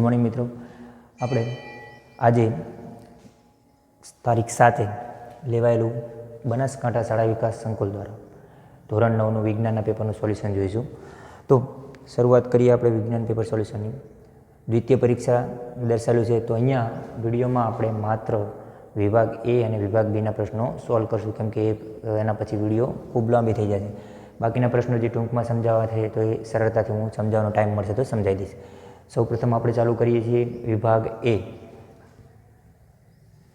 Good morning મિત્રો. આપણે આજે તારીખ સાથે લેવાયેલું બનાસકાંઠા શાળા વિકાસ સંકુલ દ્વારા ધોરણ નવનું વિજ્ઞાનના પેપરનું સોલ્યુશન જોઈશું. તો શરૂઆત કરીએ આપણે વિજ્ઞાન પેપર સોલ્યુશનની. દ્વિતીય પરીક્ષા દર્શાવેલું છે, તો અહીંયા વિડીયોમાં આપણે માત્ર વિભાગ એ અને વિભાગ બીના પ્રશ્નો સોલ્વ કરશું, કેમ કે એના પછી વીડિયો ખૂબ લાંબી થઈ જશે. બાકીના પ્રશ્નો જે ટૂંકમાં સમજાવવા થાય તો એ સરળતાથી હું સમજાવવાનો ટાઈમ મળશે તો સમજાવી દઈશ. સૌપ્રથમ આપણે ચાલુ કરીએ છીએ વિભાગ એ.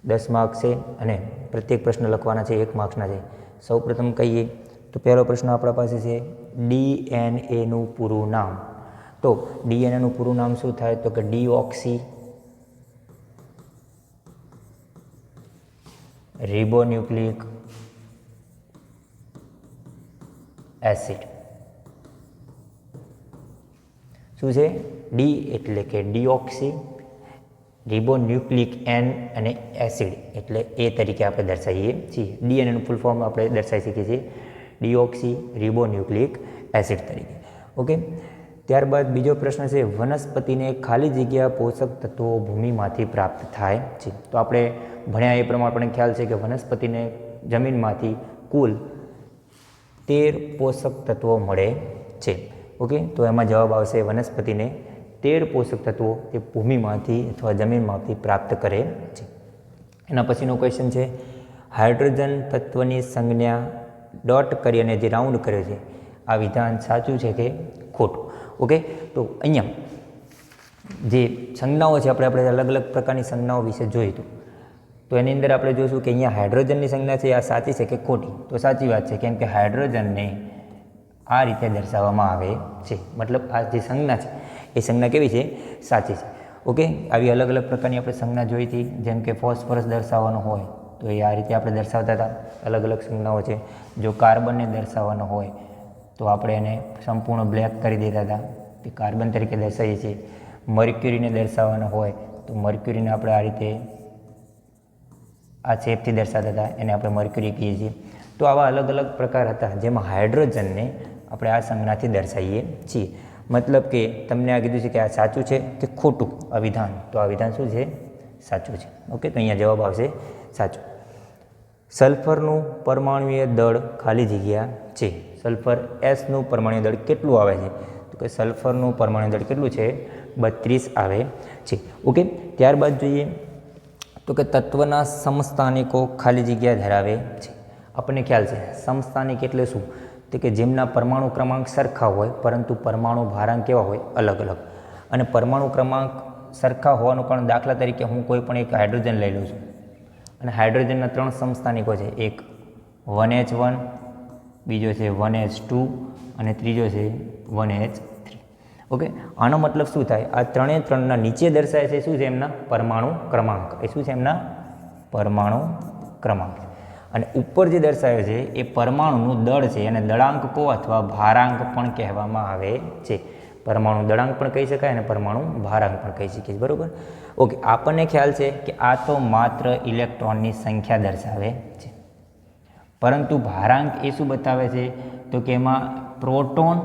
દસ માર્ક્સ છે અને પ્રત્યેક પ્રશ્ન લખવાના છે, એક માર્ક્સના છે. સૌપ્રથમ કહીએ તો પહેલો પ્રશ્ન આપણા પાસે છે ડી એન એનું પૂરું નામ. તો ડીએનએનું પૂરું નામ શું થાય? તો કે ડીઓક્સી રિબોન્યુક્લિક એસિડ. શું છે? ડી એટલે કે ડીઓક્સી રિબોન્યુક્લિક એન અને એસિડ એટલે એ તરીકે આપણે દર્શાવીએ છીએ. ડીએનએનું ફૂલ ફોર્મ આપણે દર્શાવી શકીએ છીએ. ડીઓક્સી રિબોન્યુક્લિક એસિડ તરીકે. ઓકે ત્યારબાદ બીજો પ્રશ્ન છે, વનસ્પતિને ખાલી જગ્યા પોષક તત્વો ભૂમિમાંથી પ્રાપ્ત થાય છે. તો આપણે ભણ્યા એ પ્રમાણે આપણને ખ્યાલ છે કે વનસ્પતિને જમીનમાંથી કુલ તેર પોષક તત્વો મળે છે. ઓકે? તો એમાં જવાબ આવશે વનસ્પતિને તેર પોષક તત્વો તે ભૂમિમાંથી અથવા જમીનમાંથી પ્રાપ્ત કરે છે. એના પછીનો ક્વેશ્ચન છે, હાઇડ્રોજન તત્વની સંજ્ઞા ડોટ કરી અને જે રાઉન્ડ કર્યો છે, આ વિધાન સાચું છે કે ખોટું? ઓકે? તો અહીંયા જે સંજ્ઞાઓ છે, આપણે આપણે અલગ અલગ પ્રકારની સંજ્ઞાઓ વિશે જોઈતું. તો એની અંદર આપણે જોઈશું કે અહીંયા હાઇડ્રોજનની સંજ્ઞા છે, આ સાચી છે કે ખોટી? તો સાચી વાત છે, કેમ કે હાઇડ્રોજનને આ રીતે દર્શાવવામાં આવે છે. મતલબ આ જે સંજ્ઞા છે, એ સંજ્ઞા કેવી છે? સાચી છે. ઓકે? આવી અલગ અલગ પ્રકારની આપણે સંજ્ઞા જોઈ હતી. જેમ કે ફોસ્ફરસ દર્શાવવાનો હોય, તો એ આ રીતે આપણે દર્શાવતા હતા. અલગ અલગ સંજ્ઞાઓ છે. જો કાર્બનને દર્શાવવાનો હોય, તો આપણે એને સંપૂર્ણ બ્લેક કરી દેતા હતા. તે કાર્બન તરીકે દર્શાવીએ છીએ. મર્ક્યુરીને દર્શાવવાનો હોય, તો મર્ક્યુરીને આપણે આ રીતે આ શેપથી દર્શાવતા હતા. એને આપણે મર્ક્યુરી કહીએ છીએ. તો આવા અલગ અલગ પ્રકાર હતા, જેમાં હાઇડ્રોજનને આપણે આ સંજ્ઞાથી દર્શાવીએ છીએ. મતલબ કે તમને આ કીધું છે કે આ સાચું છે કે ખોટું આ વિધાન તો આ વિધાન શું છે? સાચું છે. ઓકે, તો અહીંયા જવાબ આવશે સાચું. સલ્ફરનું પરમાણુય દળ ખાલી જગ્યા છે. સલ્ફર એસનું પરમાણુ દળ કેટલું આવે છે? તો કે સલ્ફરનું પરમાણુ દળ કેટલું છે? બત્રીસ આવે છે. ઓકે, ત્યારબાદ જોઈએ તો કે તત્વના સમસ્થાનિકો ખાલી જગ્યા ધરાવે છે. આપણને ખ્યાલ છે, સમસ્થાનિક એટલે શું? તો કે જેમના પરમાણુ ક્રમાંક સરખા હોય, પરંતુ પરમાણુ ભારાંક કેવા હોય? અલગ અલગ. અને પરમાણુ ક્રમાંક સરખા હોવાનું કારણ દાખલા તરીકે હું કોઈ પણ એક હાઇડ્રોજન લઈ લઉં છું. અને હાઇડ્રોજનના ત્રણ સમસ્થાનિકો છે. એક વન એચ વન, બીજો છે વન એચ ટુ અને ત્રીજો છે વન એચ થ્રી. ઓકે? આનો મતલબ શું થાય? આ ત્રણે ત્રણના નીચે દર્શાવે છે શું છે એમના? પરમાણુ ક્રમાંક. એ શું છે એમના? પરમાણુ ક્રમાંક. અને ઉપર જે દર્શાવે છે, એ પરમાણુનું દળ છે, એને દળાંક કો અથવા ભારાંક પણ કહેવામાં આવે છે. પરમાણુ દળાંક પણ કહી શકાય અને પરમાણુ ભારાંક પણ કહી શકીએ બરાબર? ઓકે, આપણને ખ્યાલ છે કે આ તો માત્ર ઇલેક્ટ્રોનની સંખ્યા દર્શાવે છે. પરંતુ ભારાંક એ શું બતાવે છે? તો કે એમાં પ્રોટોન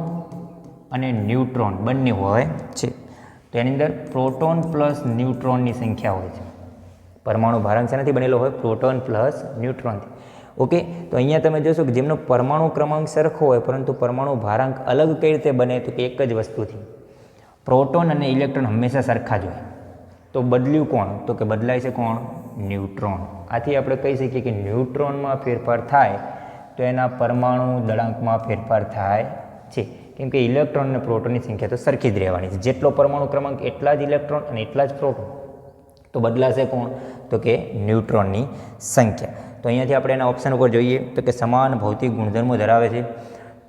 અને ન્યુટ્રોન બંને હોય છે. તો એની અંદર પ્રોટોન પ્લસ ન્યુટ્રોનની સંખ્યા હોય છે. પરમાણુ ભારાંક શેનાથી બનેલો હોય, પ્રોટોન પ્લસ ન્યુટ્રોનથી. ઓકે? તો અહીંયા તમે જોશો કે જેમનો પરમાણુ ક્રમાંક સરખો હોય, પરંતુ પરમાણુ ભારાંક અલગ કઈ રીતે બને તો કે એક જ વસ્તુથી. પ્રોટોન અને ઇલેક્ટ્રોન હંમેશા સરખા જ હોય. તો બદલ્યું કોણ? તો કે બદલાય છે કોણ? ન્યુટ્રોન. આથી આપણે કહી શકીએ કે ન્યુટ્રોનમાં ફેરફાર થાય તો એના પરમાણુ દળાંકમાં ફેરફાર થાય છે. કેમ કે ઇલેક્ટ્રોન અને પ્રોટોનની સંખ્યા તો સરખી જ રહેવાની છે. જેટલો પરમાણુ ક્રમાંક, એટલા જ ઇલેક્ટ્રોન અને એટલા જ પ્રોટોન. તો બદલાશે કોણ? તો કે ન્યુટ્રોનની સંખ્યા. તો અહીંયાથી આપણે એના ઓપ્શન ઉપર જોઈએ તો કે સમાન ભૌતિક ગુણધર્મો ધરાવે છે.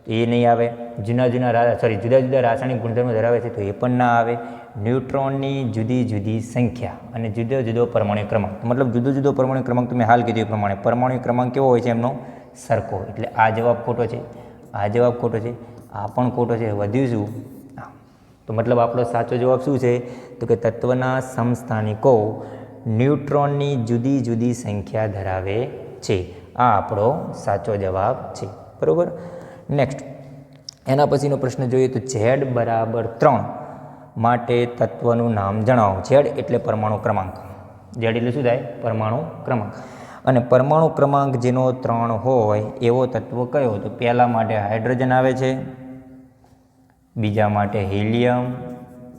એ નહીં આવે. જુના જુના સોરી જુદા જુદા રાસાયણિક ગુણધર્મો ધરાવે છે તો એ પણ ના આવે. ન્યુટ્રોનની જુદી જુદી સંખ્યા અને જુદો જુદો પરમાણુ ક્રમાંક. મતલબ જુદો જુદો પરમાણુ ક્રમાંક તમે હાલ કીધું એ પ્રમાણે. પરમાણુ ક્રમાંક કેવો હોય છે એમનો? સરખો. એટલે આ જવાબ ખોટો છે. આ જવાબ ખોટો છે. આ પણ ખોટો છે. વધ્યું શું? તો મતલબ આપણો સાચો જવાબ શું છે? તો કે તત્વના સમસ્થાનિકો ન્યુટ્રોનની જુદી જુદી સંખ્યા ધરાવે છે. આ આપણો સાચો જવાબ છે. બરાબર? નેક્સ્ટ એના પછીનો પ્રશ્ન જોઈએ તો ઝેડ બરાબર ત્રણ માટે તત્વનું નામ જણાવો. ઝેડ એટલે પરમાણુ ક્રમાંક. ઝેડ એટલે શું થાય? પરમાણુ ક્રમાંક. અને પરમાણુ ક્રમાંક જેનો ત્રણ હોય, એવો તત્વ કયો? તો પહેલા માટે હાઇડ્રોજન આવે છે, બીજા માટે હિલિયમ,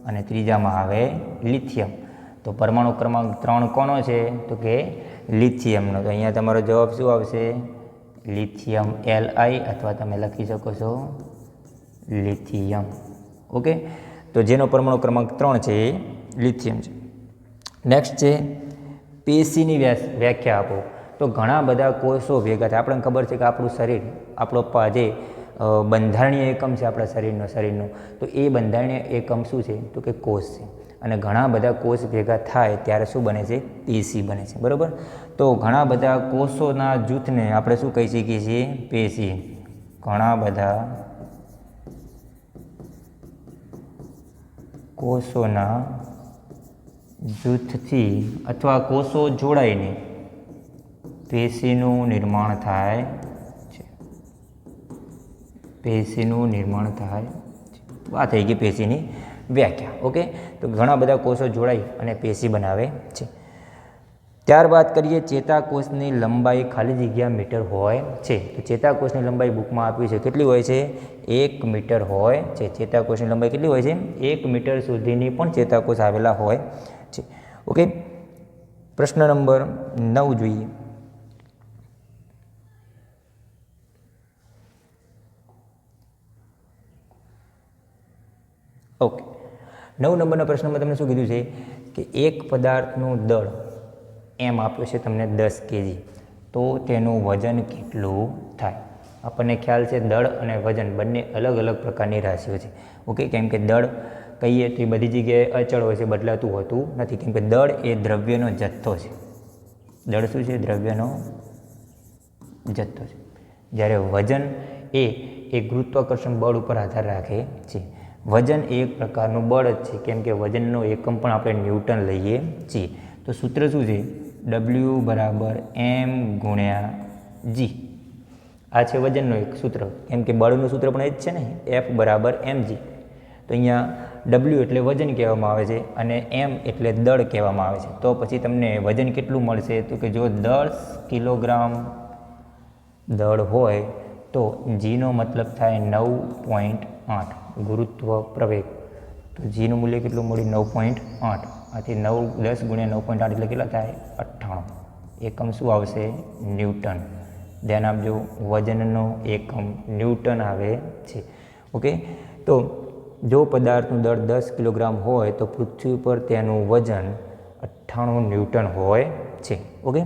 અને ત્રીજામાં આવે લિથિયમ. તો પરમાણુ ક્રમાંક ત્રણ કોનો છે? તો કે લિથિયમનો તો અહીંયા તમારો જવાબ શું આવશે? લિથિયમ એલ આઈ અથવા તમે લખી શકો છો લિથિયમ. ઓકે? તો જેનો પરમાણુ ક્રમાંક ત્રણ છે એ લિથિયમ છે. નેક્સ્ટ છે પેશીની વ્યાખ્યા આપો. તો ઘણા બધા કોષો ભેગા થાય. આપણને ખબર છે કે આપણું શરીર, આપણો જે બંધારણીય એકમ છે આપણા શરીરનો, શરીરનું. તો એ બંધારણીય એકમ શું છે? તો કે કોષ છે. અને ઘણા બધા કોષ ભેગા થાય ત્યારે શું બને છે? પેશી બને છે. બરાબર? તો ઘણા બધા કોષોના જૂથને આપણે શું કહી શકીએ છીએ? પેશી. ઘણા બધા કોષોના જૂથથી અથવા કોષો જોડાઈને પેશીનું નિર્માણ થાય છે. પેશીનું નિર્માણ થાય છે. તો આ થઈ ગઈ પેશીની. વ્યાખ્યા ઓકે તો ઘણા બધા કોષો જોડાઈ અને પેશી બનાવે છે. ત્યારબાદ કરીએ ચેતાકોષની લંબાઈ ખાલી જગ્યા મીટર હોય છે. તો ચેતાકોષની લંબાઈ બુકમાં આપી છે. કેટલી હોય છે? એક મીટર હોય છે. ચેતાકોષની લંબાઈ કેટલી હોય છે? એક મીટર સુધીની પણ ચેતાકોષ આવેલા હોય છે. ઓકે પ્રશ્ન નંબર નવ જોઈએ. ઓકે નવ નંબરના પ્રશ્નમાં તમને શું કીધું છે કે એક પદાર્થનું દળ એમ આપ્યું છે તમને દસ કેજી. તો તેનું વજન કેટલું થાય? આપણને ખ્યાલ છે દળ અને વજન બંને અલગ અલગ પ્રકારની રાશિઓ છે. ઓકે કેમ કે દળ કહીએ તો એ બધી જગ્યાએ અચળ હોય છે, બદલાતું હોતું નથી. કેમ કે દળ એ દ્રવ્યનો જથ્થો છે. દળ શું છે? દ્રવ્યનો જથ્થો છે. જ્યારે વજન એ એ ગુરુત્વાકર્ષણ બળ ઉપર આધાર રાખે છે. વજન એક પ્રકારનું બળ જ છે. કેમ કે વજનનો એકમ પણ આપણે ન્યૂટન લઈએ છીએ. તો સૂત્ર શું છે? ડબલ્યુ બરાબર એમ ગુણ્યા જી આ છે વજનનું એક સૂત્ર. કેમ કે બળનું સૂત્ર પણ એ જ છે ને? એફ બરાબર એમ જી તો અહીંયા ડબલ્યુ એટલે વજન કહેવામાં આવે છે અને એમ એટલે દળ કહેવામાં આવે છે. તો પછી તમને વજન કેટલું મળશે? તો કે જો દસ કિલોગ્રામ દળ હોય, તો જીનો મતલબ થાય નવ પોઈન્ટ આઠ. ગુરુત્વ પ્રવેગ. તો જીનું મૂલ્ય કેટલું મળ્યું? નવ પોઈન્ટ આઠ. આથી નવ, દસ ગુણ્યા નવ પોઈન્ટ આઠ એટલે કેટલા થાય? અઠ્ઠાણું. એકમ શું આવશે? ન્યૂટન. ધ્યાન આપજો વજનનો એકમ ન્યૂટન આવે છે. ઓકે? તો જો પદાર્થનું દળ દસ કિલોગ્રામ હોય, તો પૃથ્વી પર તેનું વજન અઠ્ઠાણું ન્યૂટન હોય છે. ઓકે?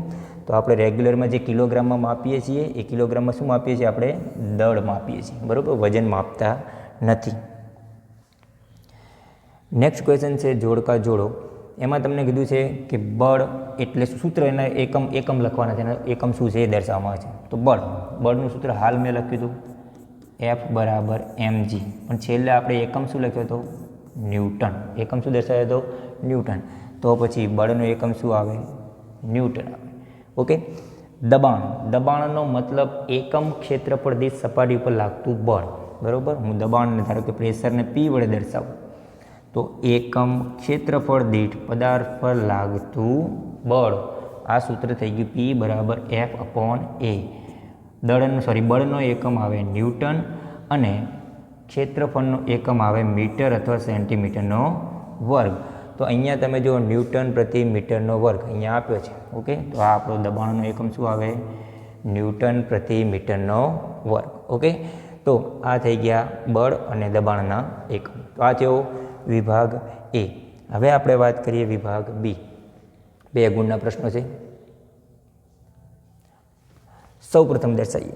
તો આપણે રેગ્યુલરમાં જે કિલોગ્રામમાં માપીએ છીએ, એ કિલોગ્રામમાં શું માપીએ છીએ? આપણે દળ માપીએ છીએ. બરાબર? વજન માપતા નથી. નેક્સ્ટ ક્વેશ્ચન છે જોડકા જોડો. એમાં તમને કીધું છે કે બળ એટલે સૂત્ર એના એકમ એકમ લખવાના છે એના એકમ શું છે એ દર્શાવવામાં આવે છે. તો બળ, બળનું સૂત્ર હાલ મેં લખ્યું હતું. એફ બરાબર એમ જી પણ છેલ્લે આપણે એકમ શું લખ્યો હતો? ન્યૂટન. એકમ શું દર્શાવ્યો હતો? ન્યૂટન. તો પછી બળનો એકમ શું આવે? ન્યૂટન આવે. ઓકે? દબાણ. દબાણનો મતલબ એકમ ક્ષેત્રફળ દીઠ સપાટી ઉપર લાગતું બળ. બરાબર? હું દબાણને ધારો કે પ્રેશરને પી વડે દર્શાવું. તો એકમ ક્ષેત્રફળ દીઠ પદાર્થ પર લાગતું બળ. આ સૂત્ર થઈ ગયું પી બરાબર એફ અપોન એ દળનો સોરી બળનો એકમ આવે ન્યૂટન અને ક્ષેત્રફળનો એકમ આવે મીટર અથવા સેન્ટીમીટરનો વર્ગ. તો અહીંયા તમે જો ન્યૂટન પ્રતિ મીટરનો વર્ગ અહીંયા આપ્યો છે. ઓકે? તો આ આપણો દબાણનો એકમ શું આવે? ન્યૂટન પ્રતિ મીટરનો વર્ગ. ઓકે? તો આ થઈ ગયા બળ અને દબાણના એકમ તો આ થયો વિભાગ એ. હવે આપણે વાત કરીએ વિભાગ બી. બે ગુણના પ્રશ્નો છે. સૌ પ્રથમ દર્શાવીએ.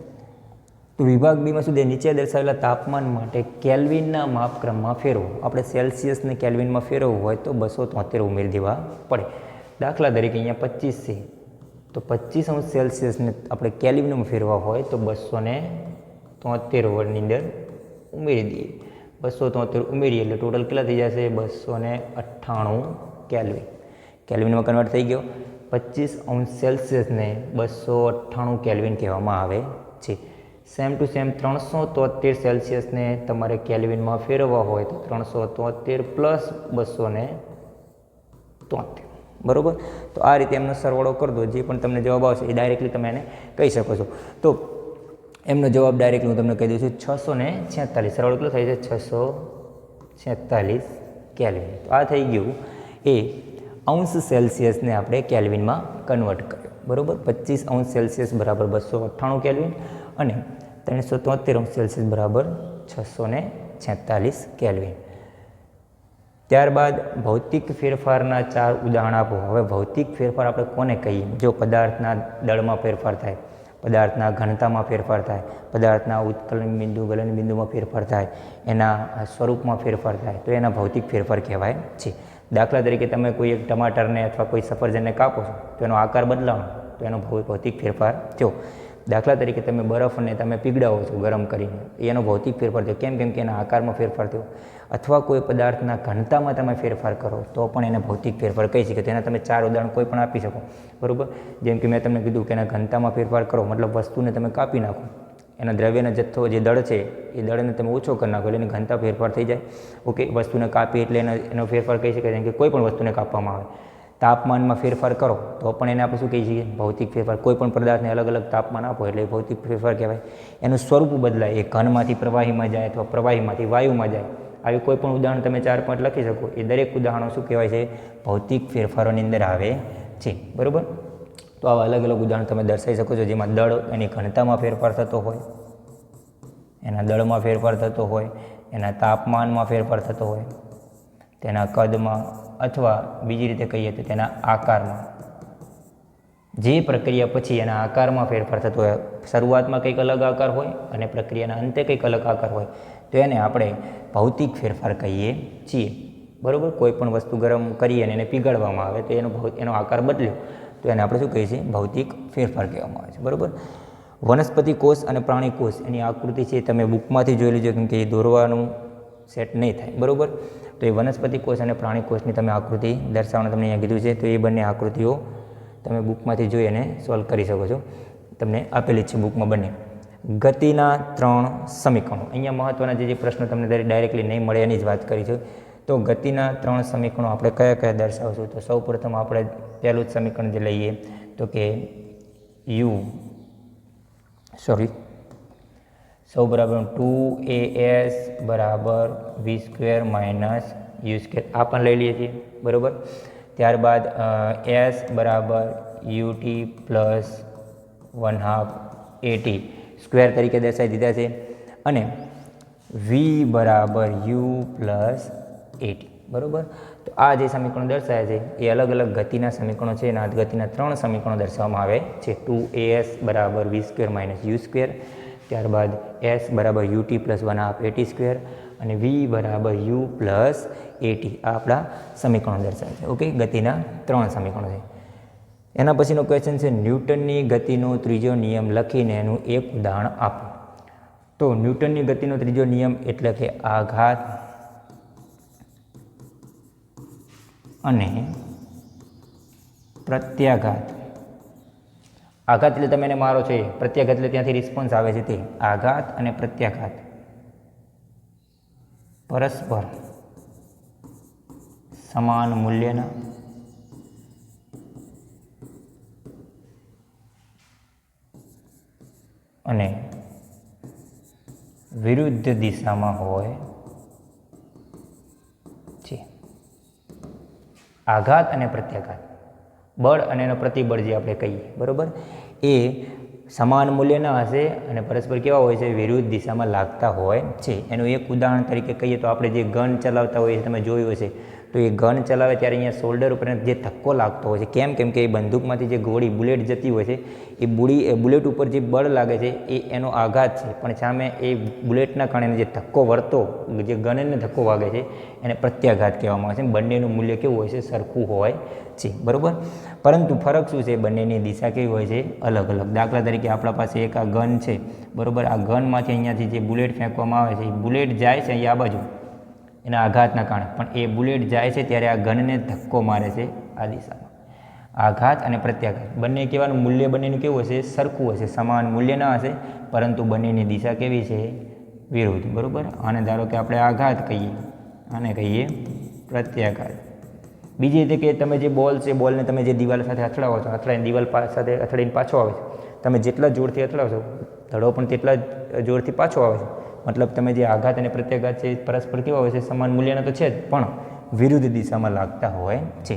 તો વિભાગ બીમાં સુધી નીચે દર્શાવેલા તાપમાન માટે કેલ્વિનના માપક્રમમાં ફેરવો. આપણે સેલ્સિયસને કેલ્વિનમાં ફેરવવું હોય તો બસો તોતેર ઉમેરી દેવા પડે. દાખલા તરીકે અહીંયા પચીસ છે. તો પચીસ અંશ સેલ્સિયસને આપણે કેલ્વિનમાં ફેરવા હોય તો બસો ને તોતેર વડની અંદર ઉમેરી દઈએ. બસો તોતેર ઉમેરીએ એટલે ટોટલ કેટલા થઈ જશે? બસો ને અઠ્ઠાણું કેલ્વિન. કેલ્વિનમાં કન્વર્ટ થઈ ગયો. પચીસ અંશ સેલ્સિયસને બસો અઠ્ઠાણું કેલ્વિન કહેવામાં આવે છે. સેમ ટુ સેમ ત્રણસો તોતેર સેલ્સિયસને તમારે કેલ્વિનમાં ફેરવવા હોય તો ત્રણસો તોતેર પ્લસ બસો ને તોતેર. બરાબર? તો આ રીતે એમનો સરવાળો કરી દો. જે પણ તમને જવાબ આવશે એ ડાયરેક્ટલી તમે એને કહી શકો છો. તો એમનો જવાબ ડાયરેક્ટલી હું તમને કહી દઉં છું, છસો ને છેતાલીસ. સરવાળો કેટલો થાય છે? છસો છેતાલીસ કેલ્વિન તો આ થઈ ગયું એ અંશ સેલ્સિયસને આપણે કેલ્વિનમાં કન્વર્ટ કર્યો. બરાબર? પચીસ અંશ સેલ્સિયસ બરાબર બસો અઠ્ઠાણું કેલ્વિન અને ત્રણસો તોતેર અંશ સેલ્સિયસ બરાબર છસો ને છેતાલીસ કેલ્વિન ત્યારબાદ ભૌતિક ફેરફારના ચાર ઉદાહરણ આપો. હવે ભૌતિક ફેરફાર આપણે કોને કહીએ? જો પદાર્થના દળમાં ફેરફાર થાય પદાર્થના ઘનતામાં ફેરફાર થાય, પદાર્થના ઉત્કલન બિંદુ, ગલન બિંદુમાં ફેરફાર થાય, એના સ્વરૂપમાં ફેરફાર થાય. તો એના ભૌતિક ફેરફાર કહેવાય છે. દાખલા તરીકે તમે કોઈ એક ટમાટરને અથવા કોઈ સફરજનને કાપો છો, તો એનો આકાર બદલાવો તો એનો ભૌતિક ફેરફાર થયો. દાખલા તરીકે તમે બરફને તમે પીગળાવો છો ગરમ કરીને, એનો ભૌતિક ફેરફાર થયો. કેમ કેમ કે એના આકારમાં ફેરફાર થયો. અથવા કોઈ પદાર્થના ઘનતામાં તમે ફેરફાર કરો, તો પણ એને ભૌતિક ફેરફાર કહી શકે. તેના તમે ચાર ઉદાહરણ કોઈ પણ આપી શકો. બરાબર? જેમ કે મેં તમને કીધું કે એના ઘનતામાં ફેરફાર કરો, મતલબ વસ્તુને તમે કાપી નાખો. એના દ્રવ્યનો જથ્થો જે દળ છે, એ દળને તમે ઓછો કરી નાખો, એટલે એની ઘનતા ફેરફાર થઈ જાય. ઓકે, વસ્તુને કાપી એટલે એનો એનો ફેરફાર કહી શકાય, જેમ કે કોઈ પણ વસ્તુને કાપવામાં આવે. તાપમાનમાં ફેરફાર કરો, તો પણ એને આપણે શું કહી શકીએ? ભૌતિક ફેરફાર. કોઈ પણ પદાર્થને અલગ અલગ તાપમાન આપો એટલે ભૌતિક ફેરફાર કહેવાય. એનું સ્વરૂપ બદલાય. એ ઘનમાંથી પ્રવાહીમાં જાય અથવા પ્રવાહીમાંથી વાયુમાં જાય. આવી કોઈ પણ ઉદાહરણ તમે ચાર પોઈન્ટ લખી શકો. એ દરેક ઉદાહરણો શું કહેવાય છે? ભૌતિક ફેરફારોની અંદર આવે છે. બરાબર? તો આવા અલગ અલગ ઉદાહરણ તમે દર્શાવી શકો છો. જેમાં દળ એની ઘનતામાં ફેરફાર થતો હોય, એના દળમાં ફેરફાર થતો હોય, એના તાપમાનમાં ફેરફાર થતો હોય, તેના કદમાં અથવા બીજી રીતે કહીએ તો તેના આકારમાં. જે પ્રક્રિયા પછી એના આકારમાં ફેરફાર થતો હોય, શરૂઆતમાં કંઈક અલગ આકાર હોય અને પ્રક્રિયાના અંતે કંઈક અલગ આકાર હોય, તો એને આપણે ભૌતિક ફેરફાર કહીએ છીએ. બરાબર? કોઈ પણ વસ્તુ ગરમ કરીએ અને એને પીગાળવામાં આવે, તો એનો એનો આકાર બદલ્યો, તો એને આપણે શું કહીએ છીએ? ભૌતિક ફેરફાર કહેવામાં આવે છે. બરાબર? વનસ્પતિ કોષ અને પ્રાણી કોષ, એની આકૃતિ છે તમે બુકમાંથી જોઈ લેજો, કેમ કે એ દોરવાનું સેટ નહીં થાય. બરાબર? તો એ વનસ્પતિ કોષ અને પ્રાણી કોષની તમે આકૃતિ દર્શાવવાનું તમને અહીંયા કીધું છે. તો એ બંને આકૃતિઓ તમે બુકમાંથી જોઈ અને સોલ્વ કરી શકો છો. તમને આપેલી છે બુકમાં બંને. ગતિના ત્રણ સમીકરણો. અહીંયા મહત્ત્વના જે જે પ્રશ્નો તમને ડાયરેક્ટલી નહીં મળે એની જ વાત કરી છે. તો ગતિના ત્રણ સમીકરણો આપણે કયા કયા દર્શાવશું? તો સૌ પ્રથમ આપણે પહેલું જ સમીકરણ જે લઈએ તો કે યુ. સોરી. સૌ બરાબર ટુ એ એસ બરાબર V square minus U square આ પણ લઈ લઈએ છીએ, બરાબર? ત્યારબાદ એસ બરાબર UT plus one half AT square તરીકે દર્શાવી દીધા છે. અને વી બરાબર યુ પ્લસ એટી બરાબર? તો આ જે સમીકરણો દર્શાવે છે, એ અલગ અલગ ગતિના સમીકરણો છે એના ગતિના ત્રણ સમીકરણો દર્શાવવામાં આવે છે. ટુ એ એસ બરાબર V square minus U square ત્યારબાદ એસ બરાબર UT plus one half AT square અને વી બરાબર યુ પ્લસ એટી. આ આપણા સમીકરણો દર્શાવે છે. ઓકે? ગતિના ત્રણ સમીકરણો છે. એના પછીનો ક્વેશ્ચન છે, ન્યૂટનની ગતિનો ત્રીજો નિયમ લખીને એનું એક ઉદાહરણ આપો. તો ન્યૂટનની ગતિનો ત્રીજો નિયમ એટલે કે આઘાત અને પ્રત્યાઘાત. આઘાત એટલે તમે એને મારો છો એ પ્રત્યાઘાત એટલે ત્યાંથી રિસ્પોન્સ આવે છે તે. આઘાત અને પ્રત્યાઘાત. પરસ્પર સમાન મૂલ્યના અને વિરુદ્ધ દિશામાં હોય છે. આઘાત અને પ્રત્યાઘાત. બળ અને એનો પ્રતિબળ જે આપણે કહીએ, બરાબર? એ સમાન મૂલ્યના હશે અને પરસ્પર કેવા હોય છે? વિરુદ્ધ દિશામાં લાગતા હોય છે. એનું એક ઉદાહરણ તરીકે કહીએ તો આપણે જે ગન ચલાવતા હોઈએ તમે જોયું હશે તો એ ગન ચલાવે ત્યારે અહીંયા શોલ્ડર ઉપર જે ધક્કો લાગતો હોય છે, કેમ? કેમ કે એ બંદૂકમાંથી જે ગોળી, બુલેટ જતી હોય છે, એ બુડી, એ બુલેટ ઉપર જે બળ લાગે છે, એ એનો આઘાત છે. પણ સામે એ બુલેટના કારણે જે ધક્કો વળતો જે ગનને ધક્કો વાગે છે, એને પ્રત્યાઘાત કહેવામાં આવે છે. બંનેનું મૂલ્ય કેવું હોય છે? સરખું હોય છે. બરાબર? પરંતુ ફરક શું છે? બંનેની દિશા કેવી હોય છે? અલગ અલગ. દાખલા તરીકે આપણા પાસે એક આ ગન છે. બરાબર? આ ગનમાંથી અહીંયાથી જે બુલેટ ફેંકવામાં આવે છે, એ બુલેટ જાય છે અહીંયા આ બાજુ. એના આઘાતના કારણે. પણ એ બુલેટ જાય છે ત્યારે આ ગનને ધક્કો મારે છે આ દિશામાં. આઘાત અને પ્રત્યાઘાત. બંને કહેવાનું મૂલ્ય બંનેનું કેવું હશે? સરખું હશે. સમાન મૂલ્ય ના હશે, પરંતુ બંનેની દિશા કેવી છે? વિરુદ્ધ. બરાબર? અને ધારો કે આપણે આઘાત કહીએ, આને કહીએ પ્રત્યાઘાત. બીજી રીતે કે તમે જે બોલ છે, બોલને તમે જે દિવાલ સાથે અથડાવો છો, અથડાઈને દિવાલ સાથે અથડાઈને પાછો આવે છે. તમે જેટલા જોરથી અથડાવશો, ધડો પણ તેટલા જોરથી પાછો આવે છે. મતલબ તમે જે આઘાત અને પ્રત્યાઘાત છે પરસ્પર કેવા હોય છે? સમાન મૂલ્યના તો છે જ, પણ વિરુદ્ધ દિશામાં લાગતા હોય છે.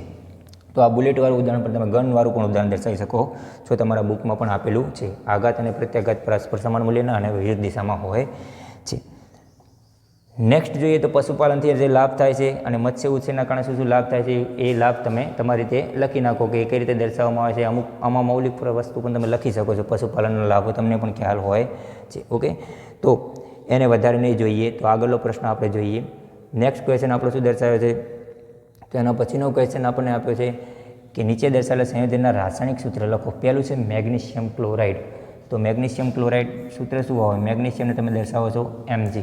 તો આ બુલેટવાળું ઉદાહરણ પણ તમે ગનવાળું પણ ઉદાહરણ દર્શાવી શકો છો તમારા બુકમાં પણ આપેલું છે, આઘાત અને પ્રત્યાઘાત પરસ્પર સમાન મૂલ્યના અને વિરુદ્ધ દિશામાં હોય છે. નેક્સ્ટ જોઈએ તો પશુપાલનથી જે લાભ થાય છે અને મત્સ્ય ઉછેરના કારણે શું શું લાભ થાય છે, એ લાભ તમે તમારી રીતે લખી નાખો કે એ કઈ રીતે દર્શાવવામાં આવે છે. અમુક, આમાં મૌલિક વસ્તુ પણ તમે લખી શકો છો. પશુપાલનના લાભો તમને પણ ખ્યાલ હોય છે. ઓકે તો એને વધારે નહીં જોઈએ. તો આગળનો પ્રશ્ન આપણે જોઈએ. નેક્સ્ટ ક્વેશ્ચન આપણો શું દર્શાવ્યો છે? તો એના પછીનો ક્વેશ્ચન આપણને આપ્યો છે કે નીચે દર્શાવેલા સંયોજનના રાસાયણિક સૂત્ર લખો. પહેલું છે મેગ્નેશિયમ ક્લોરાઇડ. તો મેગ્નેશિયમ ક્લોરાઇડ સૂત્ર શું હોય? મેગ્નેશિયમને તમે દર્શાવો છો એમજી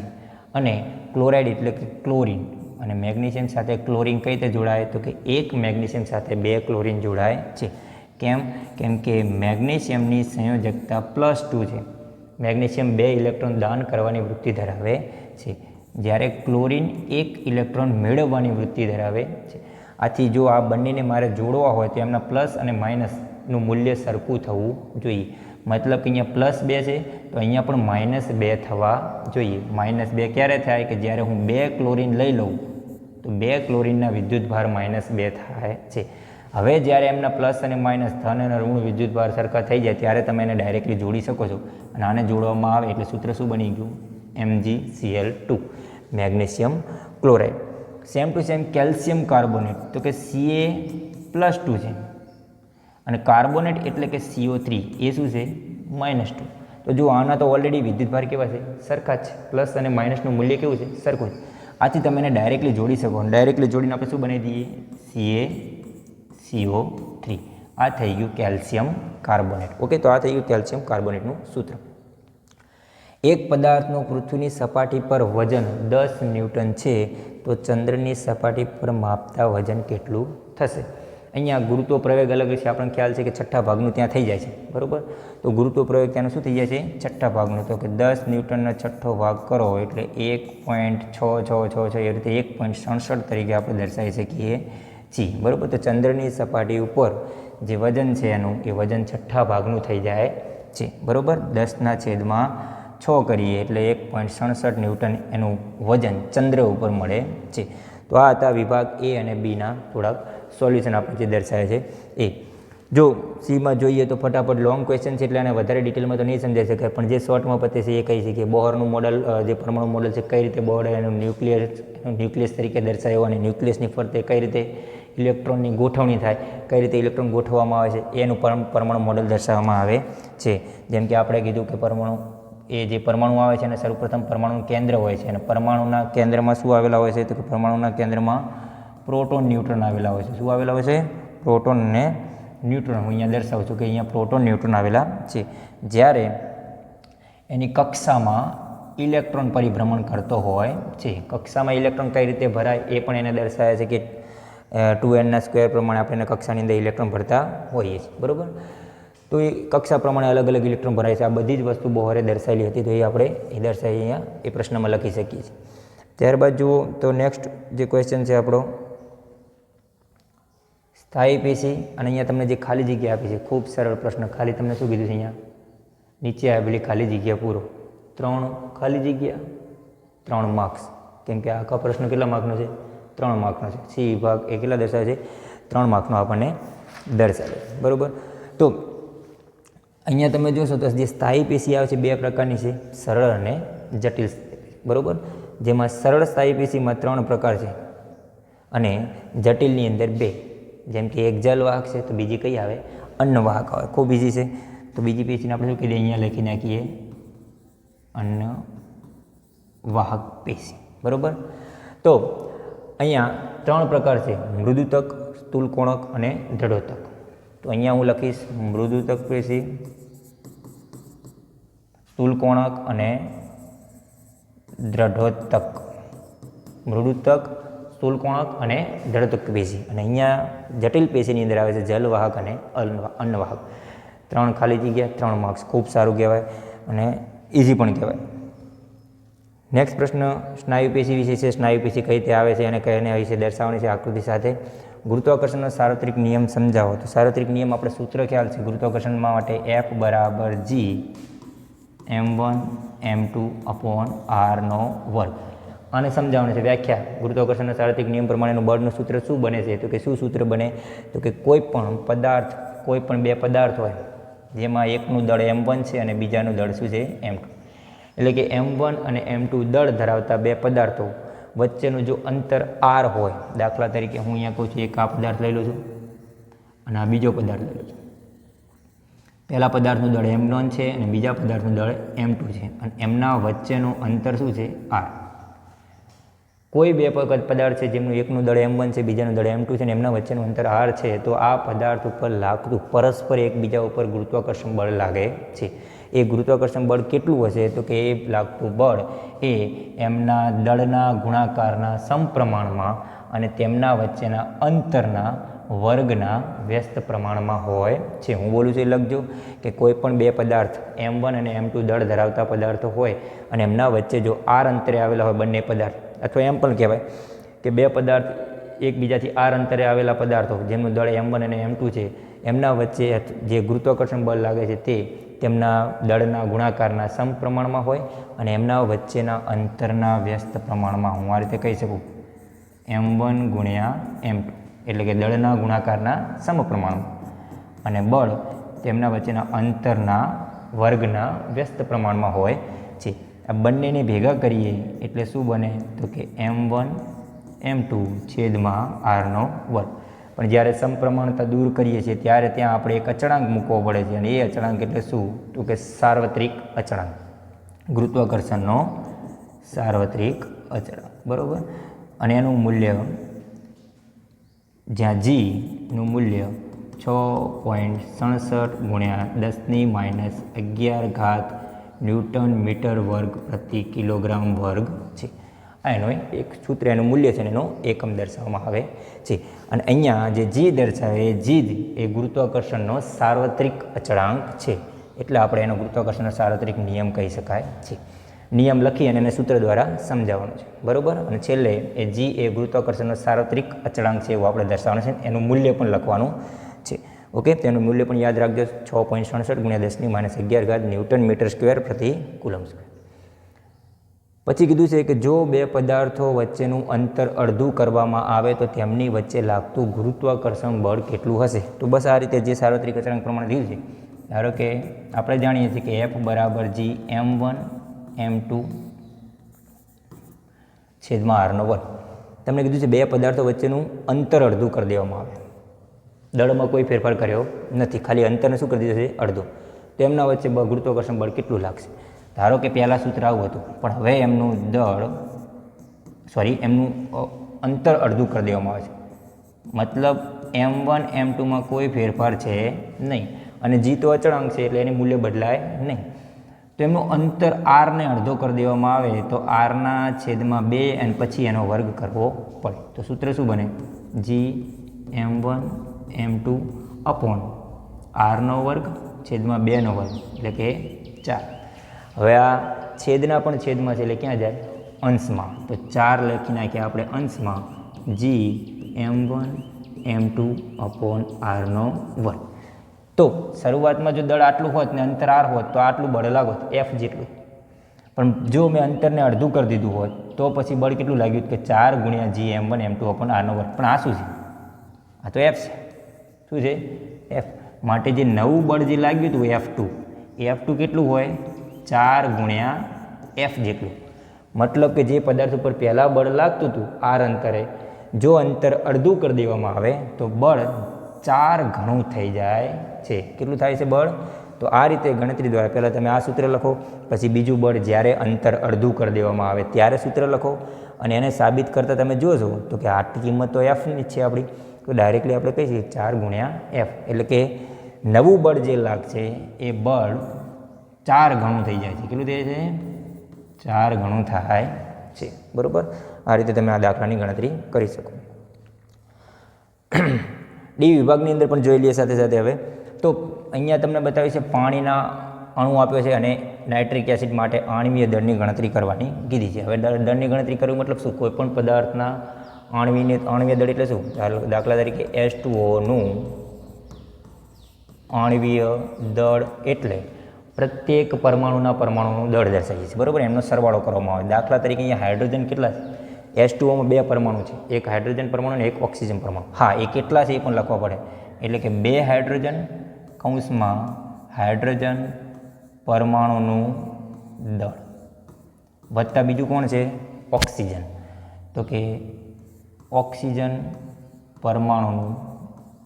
અને ક્લોરાઇડ એટલે કે ક્લોરિન. અને મેગ્નેશિયમ સાથે ક્લોરિન કઈ રીતે જોડાય? તો કે એક મેગ્નેશિયમ સાથે બે ક્લોરિન જોડાય છે. કેમ? કેમ કે મેગ્નેશિયમની સંયોજકતા પ્લસ ટુ છે. મેગ્નેશિયમ બે ઇલેક્ટ્રોન દાન કરવાની વૃત્તિ ધરાવે છે. જ્યારે ક્લોરિન એક ઇલેક્ટ્રોન મેળવવાની વૃત્તિ ધરાવે છે. આથી જો આ બંનેને મારે જોડવા હોય તો એમના પ્લસ અને માઇનસનું મૂલ્ય સરખું થવું જોઈએ. મતલબ કે અહીંયા પ્લસ બે છે તો અહીંયા પણ માઇનસ બે થવા જોઈએ. માઇનસ બે ક્યારે થાય કે જ્યારે હું બે ક્લોરિન લઈ લઉં તો બે ક્લોરિનના વિદ્યુતભાર માઇનસ બે થાય છે. હવે જ્યારે એમના પ્લસ અને માઇનસ ધન અને ઋણ વિદ્યુતભાર સરખા થઈ જાય ત્યારે તમે એને ડાયરેક્ટલી જોડી શકો છો. અને આને જોડવામાં આવે એટલે સૂત્ર શું બની ગયું? MG CL two magnesium chloride. Same to same calcium carbonate. તો કે સીએ પ્લસ ટુ છે. અને કાર્બોનેટ એટલે કે સીઓ થ્રી એ શું છે? Minus two. તો જો આના તો ઓલરેડી વિદ્યુતભાર કેવા છે? સરખા જ છે. પ્લસ અને માઇનસનું મૂલ્ય કેવું છે? સરખું છે આથી તમે એને ડાયરેક્ટલી જોડી શકો. ડાયરેક્ટલી જોડીને આપણે શું બનાવી દઈએ? સીએ સીઓ થ્રી આ થઈ ગયું કેલ્શિયમ કાર્બોનેટ. ઓકે, તો આ થઈ ગયું કેલ્શિયમ કાર્બોનેટનું સૂત્ર. એક પદાર્થનું પૃથ્વીની સપાટી પર વજન દસ ન્યૂટન છે, તો ચંદ્રની સપાટી પર માપતા વજન કેટલું થશે? અહીંયા ગુરુત્વ પ્રયોગ અલગ છે, આપણને ખ્યાલ છે કે છઠ્ઠા ભાગનું ત્યાં થઈ જાય છે. બરાબર? તો ગુરુત્વ પ્રયોગ ત્યાંનું શું થઈ જાય છે? છઠ્ઠા ભાગનું. તો કે દસ ન્યૂટનનો છઠ્ઠો ભાગ કરો, એટલે એક પોઈન્ટ છ છ છ છ, એ રીતે એક પોઈન્ટ સડસઠ તરીકે આપણે દર્શાવી શકીએ. છીએ બરાબર. તો ચંદ્રની સપાટી ઉપર જે વજન છે એનું, એ વજન છઠ્ઠા ભાગનું થઈ જાય છે. બરાબર? દસના છેદમાં છ કરીએ એટલે એક પોઈન્ટ સડસઠ ન્યૂટન એનું વજન ચંદ્ર ઉપર મળે છે. તો આ હતા વિભાગ એ અને બીના થોડાક સોલ્યુશન આપણે જે દર્શાવે છે એ. જો સીમાં જોઈએ તો ફટાફટ લોંગ ક્વેશ્ચન છે એટલે આને વધારે ડિટેલમાં તો નહીં સમજાઈ શકાય. પણ જે શોર્ટમાં પતે છે એ કહી શકીએ બોહરનું મોડલ જે પરમાણુ મોડલ છે કઈ રીતે બોહર એનું ન્યુક્લિયર ન્યુક્લિયસ તરીકે દર્શાવ્યો અને ન્યુક્લિયસની ફરતે કઈ રીતે ઇલેક્ટ્રોનની ગોઠવણી થાય, કઈ રીતે ઇલેક્ટ્રોન ગોઠવવામાં આવે છે, એનું પરમ, પરમાણુ મોડલ દર્શાવવામાં આવે છે. જેમ કે આપણે કીધું કે પરમાણુ, એ જે પરમાણુ આવે છે અને સર્વપ્રથમ પરમાણુનું કેન્દ્ર હોય છે. અને પરમાણુના કેન્દ્રમાં શું આવેલા હોય છે? તો કે પરમાણુના કેન્દ્રમાં પ્રોટોન ન્યુટ્રોન આવેલા હોય છે. શું આવેલા હોય છે? પ્રોટોન અને ન્યુટ્રોન. હું અહીંયા દર્શાવું છું કે અહીંયા પ્રોટોન ન્યુટ્રોન આવેલા છે. જ્યારે એની કક્ષામાં ઇલેક્ટ્રોન પરિભ્રમણ કરતો હોય છે, કક્ષામાં ઇલેક્ટ્રોન કઈ રીતે ભરાય એ પણ એને દર્શાવે છે કે ટુ એનના સ્ક્વેર પ્રમાણે આપણે કક્ષાની અંદર ઇલેક્ટ્રોન ભરતા હોઈએ છીએ, બરાબર? તો એ કક્ષા પ્રમાણે અલગ અલગ ઇલેક્ટ્રોન ભરાય છે. આ બધી જ વસ્તુ બહોરે દર્શાવેલી હતી, તો એ આપણે એ દર્શાવી અહીંયા એ પ્રશ્નમાં લખી શકીએ છીએ. ત્યારબાદ જુઓ, તો નેક્સ્ટ જે ક્વેશ્ચન છે આપણો, સ્થાયી પેશી, અને અહીંયા તમને જે ખાલી જગ્યા આપી છે, ખૂબ સરળ પ્રશ્ન. ખાલી તમને શું કીધું છે અહીંયા? નીચે આવેલી ખાલી જગ્યા પૂરો. ત્રણ ખાલી જગ્યા, ત્રણ માર્ક્સ કેમ કે આખા પ્રશ્ન કેટલા માર્કનો છે? ત્રણ માર્કનો છે. સી વિભાગ એ કેટલા દર્શાવે છે? ત્રણ માર્કનો આપણને દર્શાવે બરાબર? તો અહીંયા તમે જોશો તો જે સ્થાયી પેશી આવે છે બે પ્રકારની છે. સરળ અને જટિલ બરાબર? જેમાં સરળ સ્થાયી પેશીમાં ત્રણ પ્રકાર છે અને જટિલની અંદર બે. જેમ કે એક જલવાહક છે તો બીજી કઈ આવે? અન્નવાહક આવે. ખૂબ ઇઝી છે. તો બીજી પેશીને આપણે શું કહીએ? અહીંયા લખી નાખીએ. અન્ન વાહક પેશી. બરાબર? તો અહીંયા ત્રણ પ્રકાર છે, મૃદુતક, સ્થૂલકોણક અને દ્રઢોતક તો અહીંયા હું લખીશ, મૃદુતક પેશી સ્થૂલકોણક અને દ્રઢોતક મૃદુતક, સ્થૂલકોણક અને જળતુક પેશી અને અહીંયા જટિલ પેશીની અંદર આવે છે, જલવાહક અને અન્નવા- અન્નવાહક. ત્રણ ખાલી જગ્યા, ત્રણ માર્ક્સ ખૂબ સારું કહેવાય અને ઇઝી પણ કહેવાય. નેક્સ્ટ પ્રશ્ન, સ્નાયુ પેશી વિશે છે, સ્નાયુ પેશી કઈ રીતે આવે છે અને કઈને વિશે દર્શાવવાની છે આકૃતિ સાથે? ગુરુત્વાકર્ષણનો સાર્વત્રિક નિયમ સમજાવો. તો સાર્વત્રિક નિયમ આપણે સૂત્ર ખ્યાલ છે ગુરુત્વાકર્ષણમાં માટે એફ બરાબર G M one M two upon આરનો વર્ગ. આને સમજાવવાની છે વ્યાખ્યા. ગુરુત્વાકર્ષણના સાર્વત્રિક નિયમ પ્રમાણેનું બળનું સૂત્ર શું બને છે? તો કે શું સૂત્ર બને? તો કે કોઈ પણ પદાર્થ, કોઈ પણ બે પદાર્થ હોય, જેમાં એકનું દળ એમ વન છે અને બીજાનું દળ શું છે? એમ ટુ એટલે કે એમ વન અને એમ ટુ દળ ધરાવતા બે પદાર્થો વચ્ચેનું જો અંતર આર હોય, દાખલા તરીકે હું અહીંયા કહું છું, એક આ પદાર્થ લઈ લઉં છું અને આ બીજો પદાર્થ લઈ લઉં છું. પહેલા પદાર્થનું દળ એમ વન છે અને બીજા પદાર્થનું દળ એમ ટુ છે. અને એમના વચ્ચેનું અંતર શું છે? આર. કોઈ બે પદાર્થ છે જેમનું એકનું દળ એમ વન છે, બીજાનું દળ એમ ટુ છે અને એમના વચ્ચેનું અંતર આર છે, તો આ પદાર્થ ઉપર લાગતું પરસ્પર એકબીજા ઉપર ગુરુત્વાકર્ષણ બળ લાગે છે. એ ગુરુત્વાકર્ષણ બળ કેટલું હશે તો કે એ લાગતું બળ એ એમના દળના ગુણાકારના સમપ્રમાણમાં અને તેમના વચ્ચેના અંતરના વર્ગના વ્યસ્ત પ્રમાણમાં હોય છે. હું બોલું છું એ લખજો કે કોઈ પણ બે પદાર્થ, એમ વન અને એમ ટુ, દળ ધરાવતા પદાર્થો હોય અને એમના વચ્ચે જો આર અંતરે આવેલા હોય બંને પદાર્થ, અથવા એમ પણ કહેવાય કે બે પદાર્થ એકબીજાથી આર અંતરે આવેલા પદાર્થો જેમનું દળ એમ વન અને એમ ટુ છે એમના વચ્ચે જે ગુરુત્વાકર્ષણ બળ લાગે છે તે તેમના દળના ગુણાકારના સમપ્રમાણમાં હોય અને એમના વચ્ચેના અંતરના વ્યસ્ત પ્રમાણમાં હું આ રીતે કહી શકું. એમ વન ગુણ્યા એમ ટુ, એટલે કે દળના ગુણાકારના સમપ્રમાણમાં અને બળ તેમના વચ્ચેના અંતરના વર્ગના વ્યસ્ત પ્રમાણમાં હોય છે. આ બંનેને ભેગા કરીએ એટલે શું બને? તો કે એમ વન એમ ટુ છેદમાં આરનો વર્ગ. પણ જ્યારે સમપ્રમાણતા દૂર કરીએ છીએ, ત્યારે ત્યાં આપણે એક અચળાંક મૂકવો પડે છે. અને એ અચળાંક એટલે શું? તો કે સાર્વત્રિક અચળાંક. ગુરુત્વાકર્ષણનો સાર્વત્રિક અચળાંક. બરાબર? અને એનું મૂલ્ય જ્યાં જીનું મૂલ્ય છ પોઈન્ટ સડસઠ ગુણ્યા દસની માઇનસ અગિયાર ઘાત ન્યૂટન મીટર વર્ગ પ્રતિ કિલોગ્રામ વર્ગ છે. આ એનો એક સૂત્ર, એનું મૂલ્ય છે એનો એકમ દર્શાવવામાં આવે છે. અને અહીંયા જે જી દર્શાવે, એ જી એ ગુરુત્વાકર્ષણનો સાર્વત્રિક અચળાંક છે. એટલે આપણે એનો ગુરુત્વાકર્ષણનો સાર્વત્રિક નિયમ કહી શકાય છે. નિયમ લખી અને એને સૂત્ર દ્વારા સમજાવવાનું છે. બરોબર? અને છેલ્લે એ જી એ ગુરુત્વાકર્ષણનો સાર્વત્રિક અચળાંક છે એવું આપણે દર્શાવવાનું છે એનું મૂલ્ય પણ લખવાનું છે. ઓકે? તેનું મૂલ્ય પણ યાદ રાખજો. છ પોઈન્ટ સડસઠ ગુણ્યા દસની માઇનસ અગિયાર ઘાત ન્યૂટન મીટર સ્ક્વેર પ્રતિ કુલમ સ્ક્વેર. પછી કીધું છે કે જો બે પદાર્થો વચ્ચેનું અંતર અડધું કરવામાં આવે તો તેમની વચ્ચે લાગતું ગુરુત્વાકર્ષણ બળ કેટલું હશે? તો બસ આ રીતે જે સાર્વત્રિક અચળાંક પ્રમાણે દીધું છે. ધારો કે આપણે જાણીએ છીએ કે એફ બરાબર G M one M two છેદમાં આરનો વર્ગ. તમને કીધું છે બે પદાર્થો વચ્ચેનું અંતર અડધું કરી દેવામાં આવે. દળમાં કોઈ ફેરફાર કર્યો નથી. ખાલી અંતરને શું કરી દીધું છે? અડધું. તો એમના વચ્ચે ગુરુત્વાકર્ષણ બળ કેટલું લાગશે? ધારો કે પહેલાં સૂત્ર આવું હતું, પણ હવે એમનું દળ સોરી એમનું અંતર અડધું કરી દેવામાં આવે છે. મતલબ એમ વન, એમ ટુમાં કોઈ ફેરફાર છે નહીં. અને જી તો અચળાંક છે, એટલે એની મૂલ્ય બદલાય નહીં. તો એમનું અંતર આરને અડધો કરી દેવામાં આવે, તો આરના છેદમાં બે અને પછી એનો વર્ગ કરવો પડે. તો સૂત્ર શું બને? G M one, M two upon આરનો વર્ગ, છેદમાં બેનો વર્ગ, એટલે કે ચાર. હવે આ છેદના પણ છેદમાં છે એટલે ક્યાં જાય? અંશમાં. તો ચાર લખી નાખ્યા આપણે અંશમાં. G M one M two upon આરનો one તો શરૂઆતમાં જો દળ આટલું હોત ને અંતર આર હોત, તો આટલું બળ લાગોત એફ જેટલું. પણ જો મેં અંતરને અડધું કરી દીધું હોત, તો પછી બળ કેટલું લાગ્યું? કે ચાર ગુણ્યા G M one M two upon આરનો વર્ગ પણ આ શું છે? આ તો એફ છે. શું છે? એફ માટે જે નવું બળ જે લાગ્યું હતું એફ ટુ એફ ટુ કેટલું હોય? ચાર ગુણ્યા એફ જેટલું. મતલબ કે જે પદાર્થ ઉપર પહેલાં બળ લાગતું હતું આર અંતરે જો અંતર અડધું કરી દેવામાં આવે, તો બળ ચાર ઘણું થઈ જાય છે. કેટલું થાય છે બળ? તો આ રીતે ગણતરી દ્વારા પહેલાં તમે આ સૂત્ર લખો, પછી બીજું બળ જ્યારે અંતર અડધું કરી દેવામાં આવે, ત્યારે સૂત્ર લખો. અને એને સાબિત કરતાં તમે જોશો, તો કે આટલી કિંમત તો એફની જ છે આપણી. તો ડાયરેક્ટલી આપણે કહીએ છીએ ચાર ગુણ્યા એફ એટલે કે નવું બળ જે લાગશે, એ બળ ચાર ઘણું થઈ જાય છે. કેટલું થાય છે? ચાર ઘણું થાય છે. બરાબર? આ રીતે તમે આ દાખલાની ગણતરી કરી શકો. ડી વિભાગની અંદર પણ જોઈ લઈએ સાથે સાથે હવે. તો અહીંયા તમને બતાવ્યું છે પાણીના અણુ આપ્યો છે અને નાઇટ્રિક એસિડ માટે આણવીય દળની ગણતરી કરવાની કીધી છે. હવે દળ- દળની ગણતરી કરવી મતલબ શું? કોઈ પણ પદાર્થના આણવીને, આણવીય દળ એટલે શું? દાખલા તરીકે એસ ટુઓનું આણવીય દળ એટલે પ્રત્યેક પરમાણુના પરમાણુનું દળ દર્શાવીએ છીએ. બરાબર? એમનો સરવાળો કરવામાં આવે. દાખલા તરીકે અહીંયા હાઇડ્રોજન કેટલા છે? એસ ટુઓમાં બે પરમાણુ છે. એક હાઇડ્રોજન પરમાણુ અને એક ઓક્સિજન પરમાણુ. હા, એ કેટલા છે એ પણ લખવા પડે. એટલે કે બે હાઇડ્રોજન કૌંસમાં હાઇડ્રોજન પરમાણુનું દળ. વત્તા બીજું કોણ છે? ઓક્સિજન. તો કે ઓક્સિજન પરમાણુનું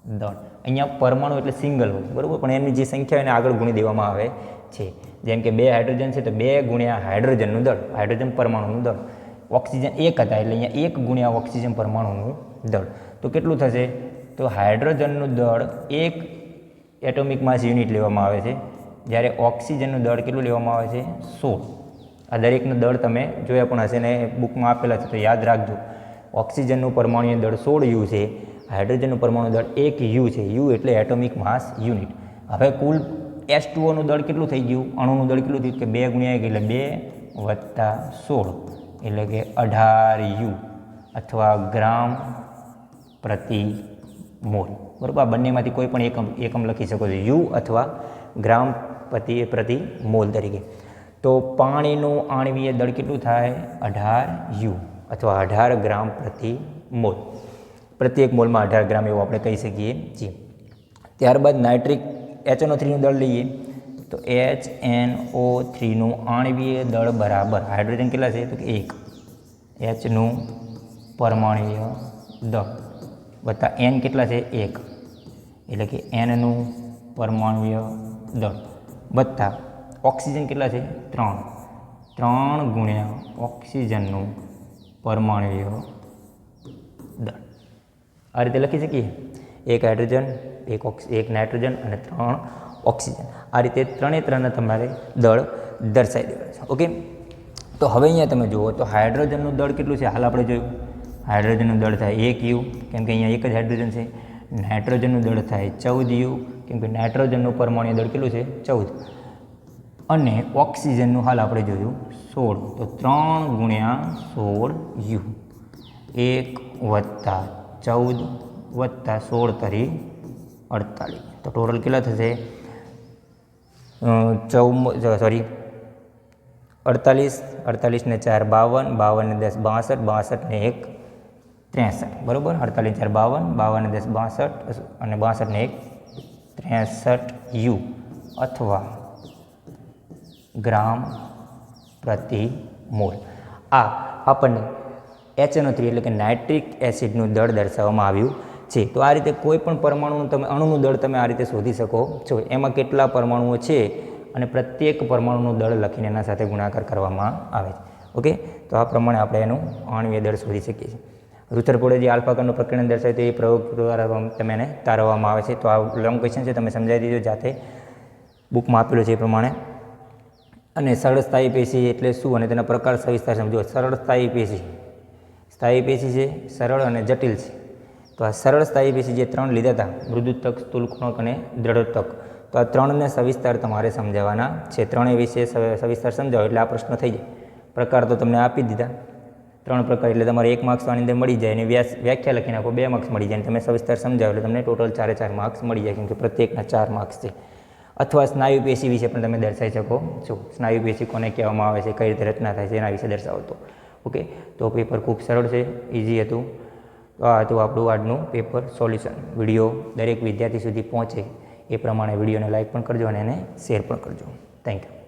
દળ. અહીંયા પરમાણુ એટલે સિંગલ હોય, બરાબર? પણ એની જે સંખ્યા એને આગળ ગુણી દેવામાં આવે છે. જેમ કે બે હાઇડ્રોજન છે તો બે ગુણ્યા હાઇડ્રોજનનું દળ, હાઇડ્રોજન પરમાણુનું દળ. ઓક્સિજન એક હતા એટલે અહીંયા એક ગુણ્યા ઓક્સિજન પરમાણુનું દળ. તો કેટલું થશે? તો હાઇડ્રોજનનું દળ એક એટોમિક માસ યુનિટ લેવામાં આવે છે. જ્યારે ઓક્સિજનનું દળ કેટલું લેવામાં આવે છે? સોળ. આ દરેકનું દળ તમે જોયા પણ હશે ને બુકમાં આપેલા છે, તો યાદ રાખજો. ઓક્સિજનનું પરમાણુય દળ સોળ યુ છે. હાઇડ્રોજનનું પરમાણુ દળ એક યુ છે. યુ એટલે એટોમિક માસ યુનિટ. હવે કુલ એસ ટુઓનું દળ કેટલું થઈ ગયું? અણુનું દળ કેટલું થયું? કે બે ગુણ્યા એક એટલે બે વત્તા સોળ. એટલે કે અઢાર યુ અથવા ગ્રામ પ્રતિ મોલ. બરાબર? આ બંનેમાંથી કોઈ પણ એકમ એકમ લખી શકો છો. યુ અથવા ગ્રામ પ્રતિ પ્રતિ મોલ તરીકે. તો પાણીનું આણવીય દળ કેટલું થાય? અઢાર યુ અથવા અઢાર ગ્રામ પ્રતિ મોલ. પ્રત્યેક મોલમાં અઢાર ગ્રામ એવું આપણે કહી શકીએ. છીએ ત્યારબાદ નાઇટ્રિક એચએનઓ થ્રીનું દળ લઈએ. તો એચ એન ઓ થ્રીનું આણવીય દળ બરાબર હાઇડ્રોજન કેટલા છે? તો કે એક. એચનું પરમાણ્વીય દળ વત્તા એન કેટલા છે? એક. એટલે કે એનનું પરમાણુય દળ વત્તા ઓક્સિજન કેટલા છે? ત્રણ. ત્રણ ગુણ્યા ઓક્સિજનનું પરમાણુય દળ. આ રીતે લખી શકીએ. એક હાઇડ્રોજન, એક ઓક્સ, એક નાઇટ્રોજન અને ત્રણ ઓક્સિજન. આ રીતે ત્રણે ત્રણને તમારે દળ દર્શાવી દેવાના છે. ઓકે? તો હવે અહીંયા તમે જુઓ તો હાઇડ્રોજનનું દળ કેટલું છે? હાલ આપણે જોયું. હાઇડ્રોજનનું દળ થાય એક યુ, કેમ કે અહીંયા એક જ હાઇડ્રોજન છે. નાઇટ્રોજનનું દળ થાય ચૌદ યુ, કેમ કે નાઇટ્રોજનનું પરમાણુ દળ કેટલું છે? ચૌદ. અને ઓક્સિજનનું હાલ આપણે જોયું સોળ. તો ત્રણ ગુણ્યા સોળ યુ. એક વત્તા ચૌદ વત્તા સોળ તરી અડતાલીસ. તો ટોટલ કેટલા થશે? ચૌદ સોરી, અડતાલીસ અડતાલીસને ચાર બાવન બાવનને દસ બાસઠ બાસઠને એક ત્રેસઠ. બરાબર? અડતાલીસ ચાર બાવન બાવનને દસ બાસઠ અને બાસઠને એક ત્રેસઠ યુ. અથવા ગ્રામ પ્રતિ મોલ. આ આપણને એચએનઓ થ્રી એટલે કે નાઇટ્રિક એસિડનું દળ દર્શાવવામાં આવ્યું છે. તો આ રીતે કોઈ પણ પરમાણુનું તમે, અણુનું દળ તમે આ રીતે શોધી શકો છો. એમાં કેટલા પરમાણુઓ છે અને પ્રત્યેક પરમાણુનું દળ લખીને એના સાથે ગુણાકાર કરવામાં આવે છે. ઓકે? તો આ પ્રમાણે આપણે એનું આણવીય દળ શોધી શકીએ છીએ. રુથરપોળે જે આલ્ફાકણનું પ્રકરણ દર્શાવ્યું તો એ પ્રયોગ દ્વારા તમે એને તારવવામાં આવે છે. તો આ લોંગ ક્વેશ્ચન છે, તમે સમજાવી દીધો જાતે. બુકમાં આપેલું છે એ પ્રમાણે. અને સરળ સ્થાયી પેશી એટલે શું? અને તેના પ્રકાર સવિસ્તાર સમજો. સરળ સ્થાયી પેશી. સ્થાયી પેશી છે, સરળ અને જટિલ છે. તો આ સરળ સ્થાયી પેશી જે ત્રણ લીધા હતા, મૃદુતક સ્થૂલકોણક અને દ્રઢતક તો આ ત્રણને સવિસ્તાર તમારે સમજાવવાના છે. ત્રણેય વિશે સવિસ્તાર સમજાવો એટલે આ પ્રશ્ન થઈ જાય. પ્રકાર તો તમને આપી દીધા. ત્રણ પ્રકાર એટલે તમારે એક માર્ક્સ આની અંદર મળી જાય અને વ્યાસ, વ્યાખ્યા લખી નાખો બે માર્ક્સ મળી જાય અને તમે સવિસ્તાર સમજાવો એટલે તમને ટોટલ ચારે ચાર માર્ક્સ મળી જાય કેમ કે પ્રત્યેકના ચાર માર્ક્સ છે. અથવા સ્નાયુ પેશી વિશે પણ તમે દર્શાવી શકો છો. સ્નાયુ પેશી કોને કહેવામાં આવે છે, કઈ રીતે રચના થાય છે, એના વિશે દર્શાવો તો. ઓકે? તો પેપર ખૂબ સરળ છે ઇઝી હતું. તો આ હતું આપણું આજનું પેપર સોલ્યુશન. વીડિયો દરેક વિદ્યાર્થી સુધી પહોંચે એ પ્રમાણે વિડીયોને લાઈક પણ કરજો અને એને શેર પણ કરજો. Thank you